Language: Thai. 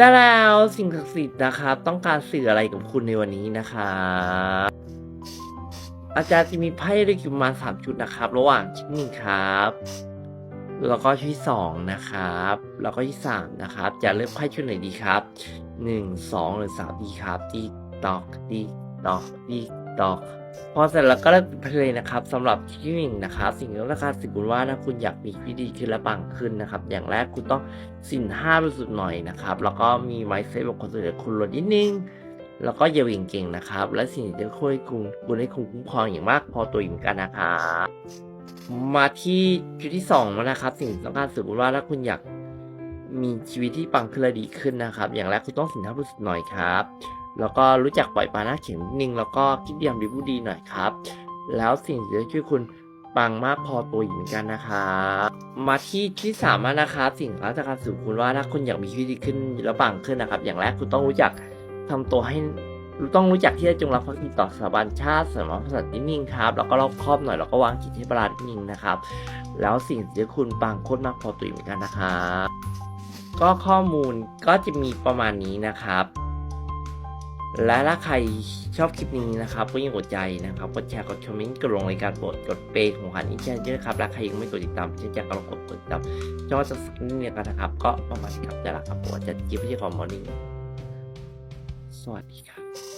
แต่แล้วสิ่งศักดิ์สิทธิ์นะครับ ต้องการสื่ออะไรกับคุณในวันนี้นะครับอาจารย์จะมีไพ่ด้วยกันประมาสามชุดนะครับ ระหว่างชุดหนึ่งครับ แล้วก็ชุดที่สองนะครับ แล้วก็ที่สามนะครับจะเลือกไพ่ชุดไหนดีครับหนึ่งสองหรือสามดีครับดีตอกดีตอกดี กพอเสร็จแล้วก็เลือกเพลงนะครับสำหรับที่หนึ่งนะครับสิ่งที่ต้องการสิ่งคุณว่าถ้าคุณอยากมีชีวิตดีขึ้นและปังขึ้นนะครับ อย่างแรกคุณต้องสินห้าบริสุทธิ์หน่อยนะครับ แล้วก็มีไมซ์เซฟของคนอื่นคุณลดนิดนึงแล้วก็อย่าเหวิ่งเก่งนะครับ และสิ่งที่จะช่วยคุณคุณให้คุณคุ้มครองอย่างมากพอตัวอยู่เหมือนกันนะครับมาที่จุดที่สองแล้วนะครับ สิ่งที่ต้องการสื่อคุณว่าถ้าคุณอยากมีชีวิตที่ปังขึ้นและดีขึ้นนะครับ อย่างแรกคุณต้องสินห้าบริสุทธิ์หน่อยครับ แล้วก็รู้จักปล่อยปลาหน้าเข็มนิดนึงแล้วก็คิดดีทำดีพูดดีหน่อยครับ แล้วสิ่งที่จะช่วยคุณปังมากพอตัวอยู่เหมือนกันนะครับมาที่ที่สามนะครับสิ่งที่จะการสื่อคุณว่าถ้าคุณอยากมีชีวิตดีขึ้นแล้วปังขึ้นนะครับ อย่างแรกคุณต้องรู้จักทำตัวให้ต้องรู้จักที่จะจงรักภักดีต่อสถาบันชาติสมรภูมินิดนึงครับแล้วก็รอบครอบหน่อยแล้วก็วางจิตให้ประหลาดนิดนึงนะครับ แล้วสิ่งที่คุณปังโคตรมากพอตัวอยู่เหมือนกันนะครับก็ข้อมูลก็จะมีประมาณนี้นะครับ และถ้าใครชอบคลิปนี้นะครับก็ยังกดใจนะครับ กดแชร์ กดคอมเมนต์ กดลงรายการโปรดกดเปย์ของขวัญอีกเช่นเยอะครับ และใครยังไม่กดติดตามเช่นจะกดกดกดติดตามจอสักนิดเดียวกันนะครับ ก็ประมาณนี้ครับจะละครับผมจะจิ๊บที่คอมมอร์นิ่งสวัสดีครับ